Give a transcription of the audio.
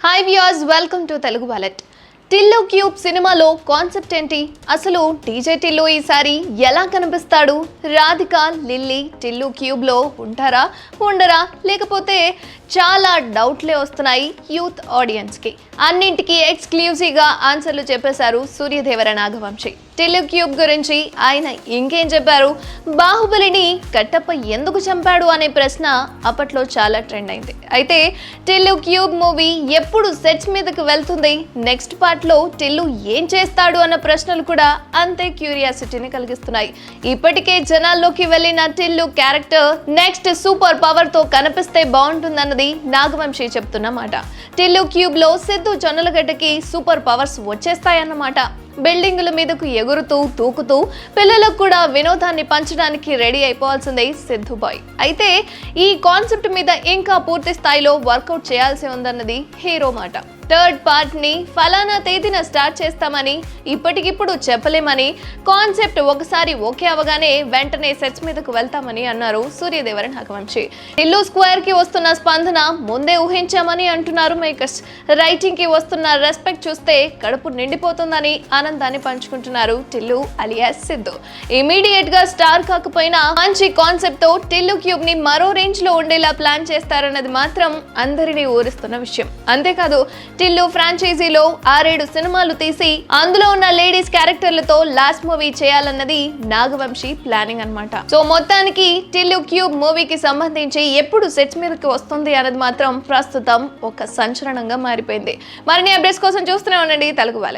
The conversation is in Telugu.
Hi viewers welcome to Telugu wallet Tillu cube సినిమాలో కాన్సెప్ట్ ఏంటి? అసలు డీజే టిల్లు ఈసారి ఎలా కనిపిస్తాడు? రాధిక లిల్లీ టిల్లు క్యూబ్లో ఉంటారా? ఉండరా? లేకపోతే చాలా డౌట్లే వస్తున్నాయి యూత్ ఆడియన్స్కి. అన్నింటికీ ఎక్స్క్లూజివ్గా ఆన్సర్లు చెప్పేశారు సూర్యదేవర నాగవంశి. టిల్లు క్యూబ్ గురించి ఆయన ఇంకేం చెప్పారు? బాహుబలిని కట్టప్ప ఎందుకు చంపాడు అనే ప్రశ్న అప్పట్లో చాలా ట్రెండ్ అయింది. అయితే టెల్లు క్యూబ్ మూవీ ఎప్పుడు సెట్స్ మీదకి వెళ్తుంది? నెక్స్ట్ పార్ట్లో టెల్లు ఏం చేస్తాడు అన్న ప్రశ్నలు కూడా అంతే క్యూరియాసిటీని కలిగిస్తున్నాయి. ఇప్పటికే జనాల్లోకి వెళ్ళిన టెల్లు క్యారెక్టర్ నెక్స్ట్ సూపర్ పవర్తో కనిపిస్తే బాగుంటుందన్న బాగుంటుందన్నది నాగవంశీ చెప్తున్నమాట టిల్లు క్యూబ్లో సిద్ధు జొన్నలగడ్డకి సూపర్ పవర్స్ వచ్చేస్తాయన్నమాట. బిల్డింగుల మీదకు ఎగురుతూ తూకుతూ పిల్లలకు కూడా వినోదాన్ని పంచడానికి రెడీ అయిపోవాల్సిందే సిద్ధుబాయ్ అయితే ఈ కాన్సెప్ట్ మీద ఇంకా పూర్తి స్థాయిలో వర్కౌట్ చేయాల్సి ఉందన్నది హీరో మాట. థర్డ్ పార్ట్ని ఫలానా తేదీన స్టార్ట్ చేస్తామని ఇప్పటికిప్పుడు చెప్పలేమని కాన్సెప్ట్ ఒకసారి ఓకే అవగానే వెంటనే సెట్స్ మీదకు వెళ్తామని అన్నారు సూర్యదేవర హకవంశి ఇల్లు స్క్వేర్కి వస్తున్న స్పందన ముందే ఊహించామని అంటున్నారు మేకర్స్. రైటింగ్కి వస్తున్న రెస్పెక్ట్ చూస్తే కడుపు నిండిపోతుందని ఆనందాన్ని పంచుకుంటున్నారు టిల్లు అలియాస్ సిద్ధు. ఇమీడియట్గా స్టార్ కాకపోయినా మంచి కాన్సెప్ట్తో టిల్లు క్యూబ్ని మరో రేంజ్లో ఉండేలా ప్లాన్ చేస్తారన్నది మాత్రం అందరినీ ఊరిస్తున్న విషయం. అంతేకాదు టిల్లు ఫ్రాంచైజీలో ఆరేడు సినిమాలు తీసి అందులో ఉన్న లేడీస్ క్యారెక్టర్లతో లాస్ట్ మూవీ చేయాలన్నది నాగవంశీ ప్లానింగ్ అన్నమాట. సో మొత్తానికి టిల్లు క్యూబ్ మూవీకి సంబంధించి ఎప్పుడు సెట్స్ మీదకి వస్తుంది అన్నది మాత్రం ప్రస్తుతం ఒక సంచలనంగా మారిపోయింది. మరిన్ని అప్డేట్స్ కోసం చూస్తూనే ఉండండి. తెలుగు వాళ్ళ